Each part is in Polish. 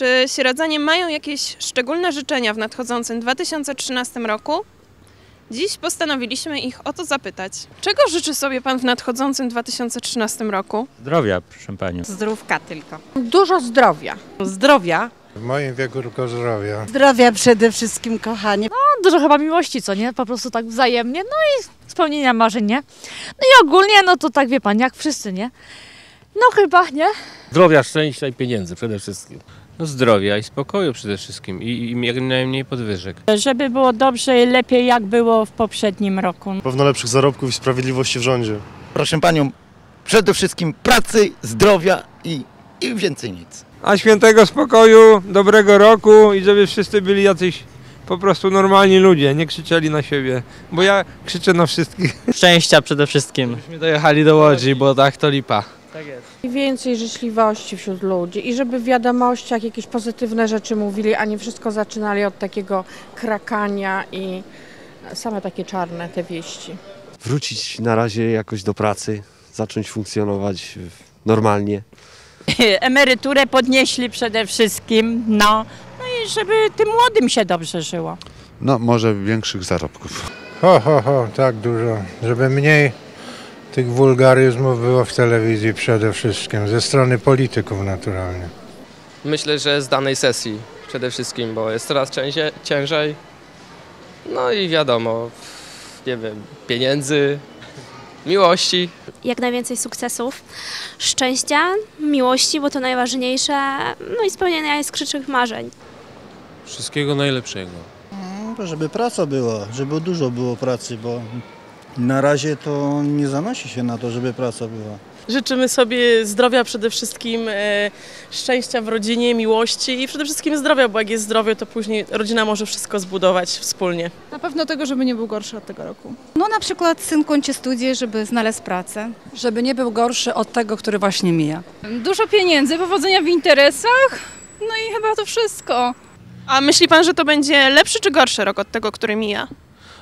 Czy Sieradzanie mają jakieś szczególne życzenia w nadchodzącym 2013 roku? Dziś postanowiliśmy ich o to zapytać. Czego życzy sobie Pan w nadchodzącym 2013 roku? Zdrowia, proszę panią. Zdrówka tylko. Dużo zdrowia. Zdrowia. W moim wieku tylko zdrowia. Zdrowia przede wszystkim, kochanie. dużo chyba miłości, co nie? Po prostu tak wzajemnie, no i spełnienia marzeń, nie? No i ogólnie, no to tak wie pan, jak wszyscy, nie? No chyba, nie? Zdrowia, szczęścia i pieniędzy przede wszystkim. No zdrowia i spokoju przede wszystkim i, i jak najmniej podwyżek. Żeby było dobrze i lepiej jak było w poprzednim roku. Pewno lepszych zarobków i sprawiedliwości w rządzie. Proszę panią, przede wszystkim pracy, zdrowia i, i więcej nic. A świętego spokoju, dobrego roku i żeby wszyscy byli jacyś po prostu normalni ludzie, nie krzyczeli na siebie, bo ja krzyczę na wszystkich. Szczęścia przede wszystkim. Myśmy dojechali do Łodzi, bo tak to lipa. I więcej życzliwości wśród ludzi i żeby w wiadomościach jakieś pozytywne rzeczy mówili, a nie wszystko zaczynali od takiego krakania i same takie czarne te wieści. Wrócić na razie jakoś do pracy, zacząć funkcjonować normalnie. Emeryturę podnieśli przede wszystkim, no. No i żeby tym młodym się dobrze żyło. No, może większych zarobków. Ho, ho, ho, tak dużo. Żeby mniej tych wulgaryzmów było w telewizji przede wszystkim, ze strony polityków naturalnie. Myślę, że z danej sesji przede wszystkim, bo jest coraz ciężej, ciężej. No i wiadomo, nie wiem, pieniędzy, miłości. Jak najwięcej sukcesów, szczęścia, miłości, bo to najważniejsze, no i spełnienia skrzycznych marzeń. Wszystkiego najlepszego. Żeby praca była, żeby dużo było pracy, bo na razie to nie zanosi się na to, żeby praca była. Życzymy sobie zdrowia przede wszystkim, e, szczęścia w rodzinie, miłości i przede wszystkim zdrowia, bo jak jest zdrowie, to później rodzina może wszystko zbudować wspólnie. Na pewno tego, żeby nie był gorszy od tego roku. No na przykład syn kończy studia, żeby znaleźć pracę. Żeby nie był gorszy od tego, który właśnie mija. Dużo pieniędzy, powodzenia w interesach, no i chyba to wszystko. A myśli Pan, że to będzie lepszy czy gorszy rok od tego, który mija?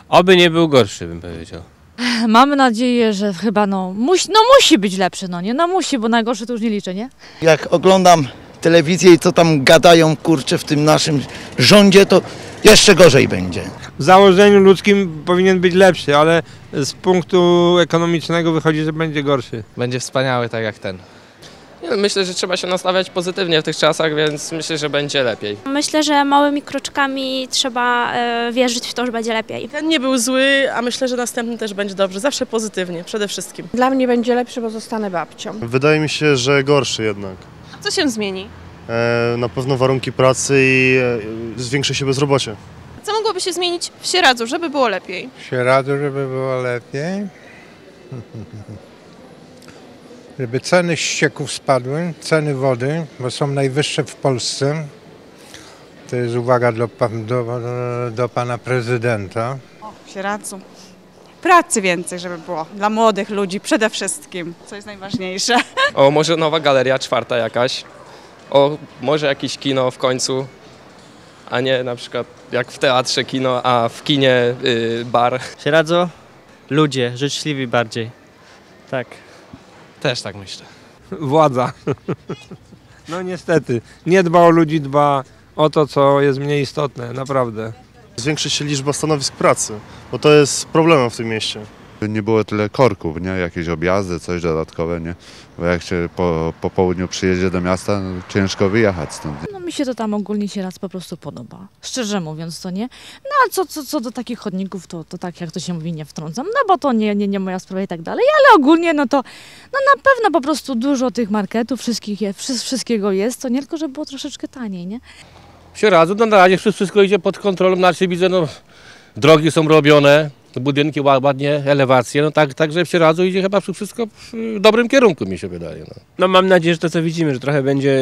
Oby nie był gorszy, bym powiedział. Mamy nadzieję, że chyba no, musi, no musi być lepszy, no nie? No musi, bo najgorsze to już nie liczę, nie? Jak oglądam telewizję i co tam gadają, kurczę, w tym naszym rządzie, to jeszcze gorzej będzie. W założeniu ludzkim powinien być lepszy, ale z punktu ekonomicznego wychodzi, że będzie gorszy. Będzie wspaniały tak jak ten. Nie, no, myślę, że trzeba się nastawiać pozytywnie w tych czasach, więc myślę, że będzie lepiej. Myślę, że małymi kroczkami trzeba e, wierzyć w to, że będzie lepiej. Ten nie był zły, a myślę, że następny też będzie dobrze. Zawsze pozytywnie, przede wszystkim. Dla mnie będzie lepszy, bo zostanę babcią. Wydaje mi się, że gorszy jednak. A co się zmieni? E, na pewno warunki pracy i e, zwiększy się bezrobocie. Co mogłoby się zmienić w Sieradzu, żeby było lepiej? Się radzę, żeby było lepiej. Żeby ceny ścieków spadły, ceny wody, bo są najwyższe w Polsce. To jest uwaga do, do, do pana prezydenta. W Sieradzu. Pracy więcej, żeby było. Dla młodych ludzi przede wszystkim, co jest najważniejsze. O, może nowa galeria czwarta jakaś. O, może jakieś kino w końcu. A nie na przykład jak w teatrze kino, a w kinie y, bar. Sieradzu, ludzie, życzliwi bardziej. Tak. Też tak myślę. Władza. No niestety, nie dba o ludzi, dba o to, co jest mniej istotne, naprawdę. Zwiększy się liczba stanowisk pracy, bo to jest problemem w tym mieście. Nie było tyle korków, nie? Jakieś objazdy, coś dodatkowe, nie? Bo jak się po, po południu przyjedzie do miasta, no, ciężko wyjechać stąd. No mi się to tam ogólnie się raz po prostu podoba. Szczerze mówiąc to nie. No a co, co, co do takich chodników, to, to tak jak to się mówi, nie wtrącam, no bo to nie, nie, nie moja sprawa i tak dalej, ale ogólnie no to no na pewno po prostu dużo tych marketów, wszystkich je, wszy- wszystkiego jest, to nie tylko, żeby było troszeczkę taniej, nie? W Sieradzu no, na razie wszystko idzie pod kontrolą, znaczy widzę, no, drogi są robione, budynki ła- ładnie, elewacje, no tak, także w Sieradzu idzie chyba wszystko w dobrym kierunku, mi się wydaje. No. No mam nadzieję, że to co widzimy, że trochę będzie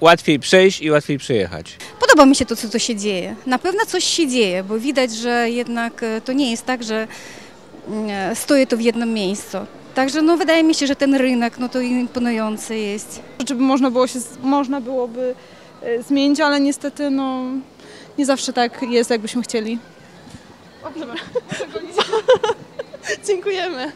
łatwiej przejść i łatwiej przyjechać. Podoba mi się to, co tu się dzieje. Na pewno coś się dzieje, bo widać, że jednak e, to nie jest tak, że e, stoi to w jednym miejscu. Także no, wydaje mi się, że ten rynek no, to imponujący jest. Żeby można, było się, można byłoby zmienić, ale niestety no, nie zawsze tak jest, jakbyśmy chcieli. Dziękujemy.